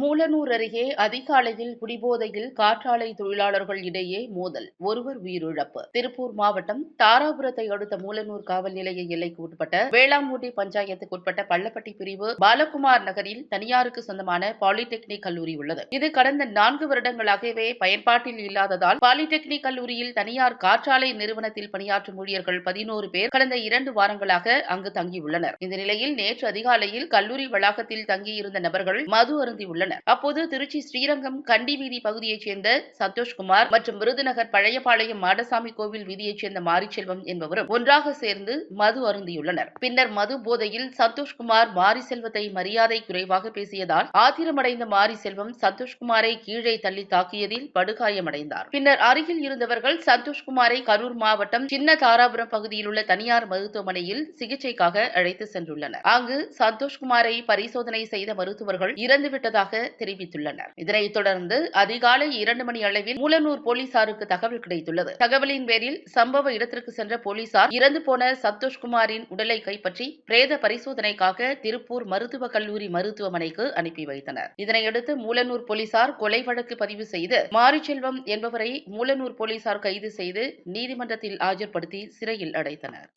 மூலனூர் அருகே அதிகாலையில் குடிபோதையில் காற்றாலை தொழிலாளர்கள் இடையே மோதல். ஒருவர் உயிரிழப்பு. திருப்பூர் மாவட்டம் தாராபுரத்தை அடுத்த மூலனூர் காவல் நிலைய எல்லைக்கு உட்பட்ட வேளாங்கூட்டி பஞ்சாயத்துக்கு உட்பட்ட பள்ளப்பட்டி பிரிவு பாலகுமார் நகரில் தனியாருக்கு சொந்தமான பாலிடெக்னிக் கல்லூரி உள்ளது. இது கடந்த நான்கு வருடங்களாகவே பயன்பாட்டில் இல்லாததால் பாலிடெக்னிக் கல்லூரியில் தனியார் காற்றாலை நிறுவனத்தில் பணியாற்றும் ஊழியர்கள் பதினோரு பேர் கடந்த இரண்டு வாரங்களாக அங்கு தங்கியுள்ளனர். இந்த நிலையில் நேற்று அதிகாலையில் கல்லூரி வளாகத்தில் தங்கியிருந்த நபர்கள் மது அருந்தியுள்ளனர். கொண்டனர் அப்போது திருச்சி ஸ்ரீரங்கம் கண்டி வீதி பகுதியைச் சேர்ந்த சந்தோஷ்குமார் மற்றும் விருதுநகர் பழையபாளையம் மாடசாமி கோவில் வீதியைச் சேர்ந்த மாரிச்செல்வம் என்பவரும் ஒன்றாக சேர்ந்து மது அருந்தியுள்ளனர். பின்னர் மது போதையில் சந்தோஷ்குமார் மாரிசெல்வத்தை மரியாதை குறைவாக பேசியதால் ஆத்திரமடைந்த மாரிசெல்வம் சந்தோஷ்குமாரை கீழே தள்ளி தாக்கியதில் படுகாயமடைந்தார். பின்னர் அருகில் இருந்தவர்கள் சந்தோஷ்குமாரை கரூர் மாவட்டம் சின்ன தாராபுரம் பகுதியில் உள்ள தனியார் மருத்துவமனையில் சிகிச்சைக்காக அழைத்து சென்றுள்ளனர். அங்கு சந்தோஷ்குமாரை பரிசோதனை செய்த மருத்துவர்கள் இறந்துவிட்டதாக தெரிவித்துள்ளனர். இதனைத் தொடர்ந்து அதிகாலை இரண்டு மணி அளவில் மூலனூர் போலீசாருக்கு தகவல் கிடைத்துள்ளது. தகவலின் பேரில் சம்பவ இடத்திற்கு சென்ற போலீசார் இறந்து போன சந்தோஷ்குமாரின் உடலை கைப்பற்றி பிரேத பரிசோதனைக்காக திருப்பூர் மருத்துவக் கல்லூரி மருத்துவமனைக்கு அனுப்பி வைத்தனர். இதனையடுத்து மூலனூர் போலீசார் கொலை வழக்கு பதிவு செய்து மாரிச்செல்வம் என்பவரை மூலனூர் போலீசார் கைது செய்து நீதிமன்றத்தில் ஆஜர்படுத்தி சிறையில் அடைத்தனர்.